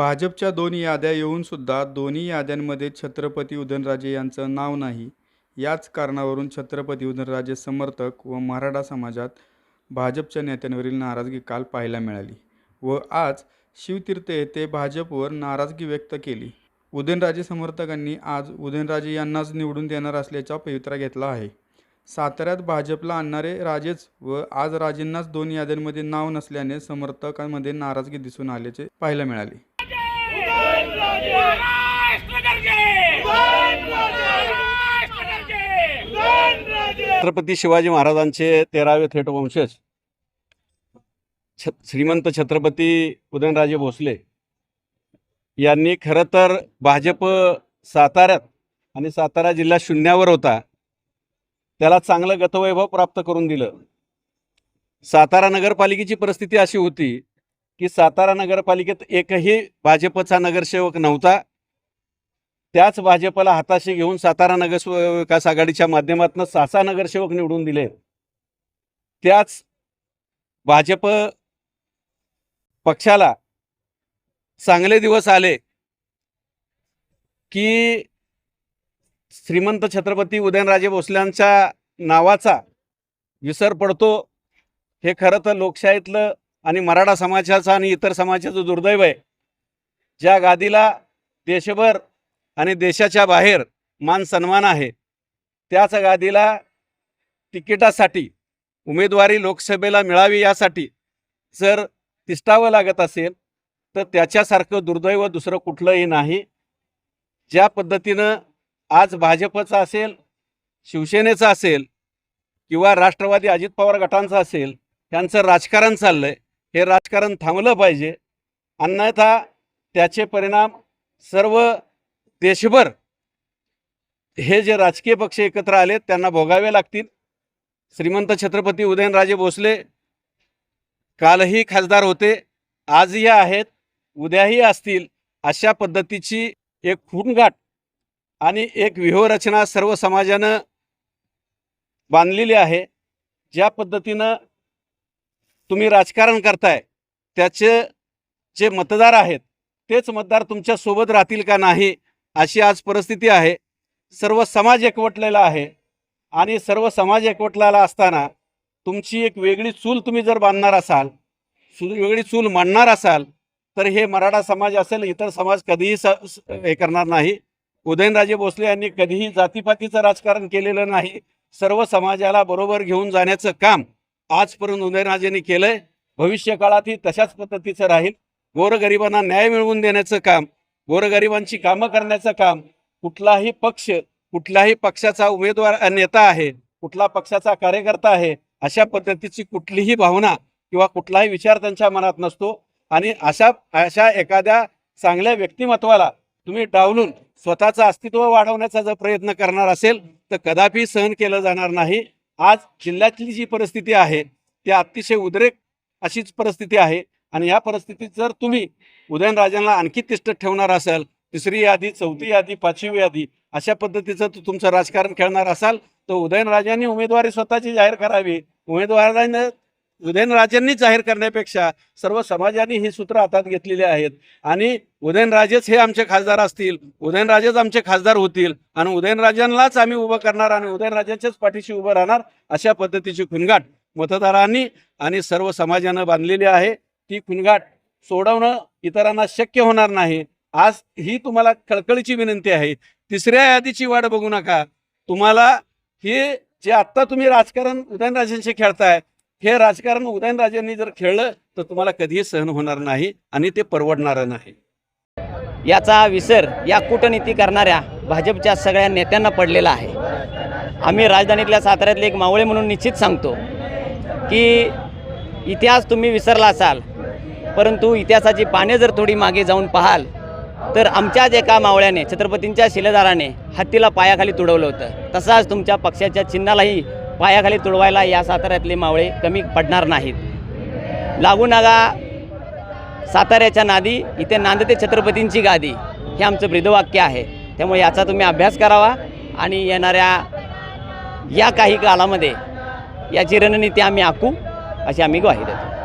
भाजपच्या दोन याद्या येऊन सुद्धा दोन्ही याद्यांमध्ये छत्रपती उदयनराजे यांचं नाव नाही. याच कारणावरून छत्रपती उदयनराजे समर्थक व मराठा समाजात भाजपच्या नेत्यांवरील नाराजगी काल पाहायला मिळाली व आज शिवतीर्थ येथे भाजपवर नाराजगी व्यक्त केली. उदयनराजे समर्थकांनी आज उदयनराजे यांनाच निवडून देणार असल्याचा पवित्रा घेतला आहे. साताऱ्यात भाजपला आणणारे राजेच व आज राजेंनाच दोन याद्यांमध्ये नाव नसल्याने समर्थकांमध्ये नाराजगी दिसून आल्याचे पाहायला मिळाले. छत्रपती शिवाजी महाराजांचे तेरावे थेट वंशज. छ श्रीमंत छत्रपती उदयनराजे भोसले यांनी खरं तर भाजप साताऱ्यात आणि सातारा जिल्हा शून्यावर होता त्याला चांगलं गतवैभव प्राप्त करून दिलं. सातारा नगरपालिकेची परिस्थिती अशी होती की सातारा नगरपालिकेत एकही भाजपचा नगरसेवक नव्हता. त्याच भाजपला हाताशी घेऊन सातारा नगर विकास आघाडीच्या माध्यमातून सहा नगरसेवक निवडून दिले. त्याच भाजप पक्षाला चांगले दिवस आले की श्रीमंत छत्रपती उदयनराजे भोसल्यांच्या नावाचा विसर पडतो. हे खरं तर लोकशाहीतलं आणि मराठा समाजाचा आणि इतर समाजाचं दुर्दैव आहे. ज्या गादीला देशभर आणि देशाच्या बाहेर मान सन्मान आहे त्याच गादीला तिकिटासाठी उमेदवारी लोकसभेला मिळावी यासाठी जर तिष्ठावं लागत असेल तर त्याच्यासारखं दुर्दैव दुसरं कुठलंही नाही. ज्या पद्धतीनं आज भाजपचं असेल शिवसेनेचं असेल किंवा राष्ट्रवादी अजित पवार गटांचं असेल त्यांचं राजकारण चाललं आहे हे राजकारण थांबलं पाहिजे. अन्यथा त्याचे परिणाम सर्व देशभर हे जे राजकीय पक्ष एकत्र आलेत त्यांना भोगावे लागतील. श्रीमंत छत्रपती उदयनराजे भोसले कालही खासदार होते आजही आहेत उद्याही असतील अशा पद्धतीची एक खूणगाठ आणि एक व्यूहरचना सर्व समाजानं बांधलेली आहे. ज्या पद्धतीनं तुम्ही राजकारण करताय त्याचे जे मतदार आहेत तेच मतदार तुमच्यासोबत राहतील का नाही अशी आज परिस्थिती आहे. सर्व समाज एकवटलेला आहे आणि सर्व समाज एकवटलेला असताना तुमची एक वेगळी चूल तुम्ही जर बांधणार असाल सु- वेगळी चूल मांडणार असाल तर हे मराठा समाज असेल इतर समाज कधीही स- हे करणार नाही. उदयनराजे भोसले यांनी कधीही जातीपातीचं राजकारण केलेलं नाही. सर्व समाजाला बरोबर घेऊन जाण्याचं काम आजपर्यंत उदयनराजेंनी केलंय. भविष्य काळातही तशाच पद्धतीचं राहील. गोरगरिबांना न्याय मिळवून देण्याचं काम गोरगरिबांची कामं करण्याचं काम कुठलाही पक्ष कुठल्याही पक्षाचा उमेदवार नेता आहे कुठला पक्षाचा कार्यकर्ता आहे अशा पद्धतीची कुठलीही भावना किंवा कुठलाही विचार त्यांच्या मनात नसतो. आणि अशा अशा एखाद्या चांगल्या व्यक्तिमत्वाला तुम्ही डावलून स्वतःचं अस्तित्व वाढवण्याचा जर प्रयत्न करणार असेल तर कदापि सहन केलं जाणार नाही. आज जिल्ह्यातली जी परिस्थिती आहे ती अतिशय उद्रेक अशीच परिस्थिती आहे. आणि या परिस्थितीत जर तुम्ही उदयनराजांना आणखी तिष्ठत ठेवणार असाल तिसरी यादी चौथी यादी पाचवी यादी अशा पद्धतीचं तुमचं राजकारण खेळणार असाल तर उदयनराजांनी उमेदवारी स्वतःची जाहीर करावी. उमेदवारांना उदयनराजेंनी जाहीर करण्यापेक्षा सर्व समाजाने ही सूत्र हातात घेतलेली आहेत. आणि उदयनराजेच हे आमचे खासदार असतील उदयनराजेच आमचे खासदार होतील आणि उदयनराजांनाच आम्ही उभं करणार आणि उदयनराजांच्याच पाठीशी उभं राहणार अशा पद्धतीची खुणगाट मतदारांनी आणि सर्व समाजानं बांधलेली आहे. ती खुणगाट सोडवणं इतरांना शक्य होणार नाही. आज ही तुम्हाला कळकळीची विनंती आहे. तिसऱ्या यादीची वाट बघू नका. तुम्हाला हे जे आत्ता तुम्ही राजकारण उदयनराजेंशी खेळताय हे राजकारण उदयनराजेंनी जर खेळलं तर तुम्हाला कधीही सहन होणार नाही आणि ते परवडणारं नाही. याचा विसर या कूटनीती करणाऱ्या भाजपच्या सगळ्या नेत्यांना पडलेला आहे. आम्ही राजधानीतल्या साताऱ्यातले एक मावळे म्हणून निश्चित सांगतो की इतिहास तुम्ही विसरला असाल परंतु इतिहासाची पाने जर थोडी मागे जाऊन पाहाल तर आमच्याच एका मावळ्याने छत्रपतींच्या शिलेदाराने हत्तीला पायाखाली तुडवलं होतं. तसाच तुमच्या पक्षाच्या चिन्हालाही पायाखाली तुडवायला या साताऱ्यातले मावळे कमी पडणार नाहीत. लागू नगा साताऱ्याच्या नादी इथे नांदते छत्रपतींची गादी. हे आमचं ब्रीदवाक्य आहे. त्यामुळे याचा तुम्ही अभ्यास करावा आणि येणाऱ्या या काही काळामध्ये याची रणनीती आम्ही आखू अशी आम्ही ग्वाही देतो.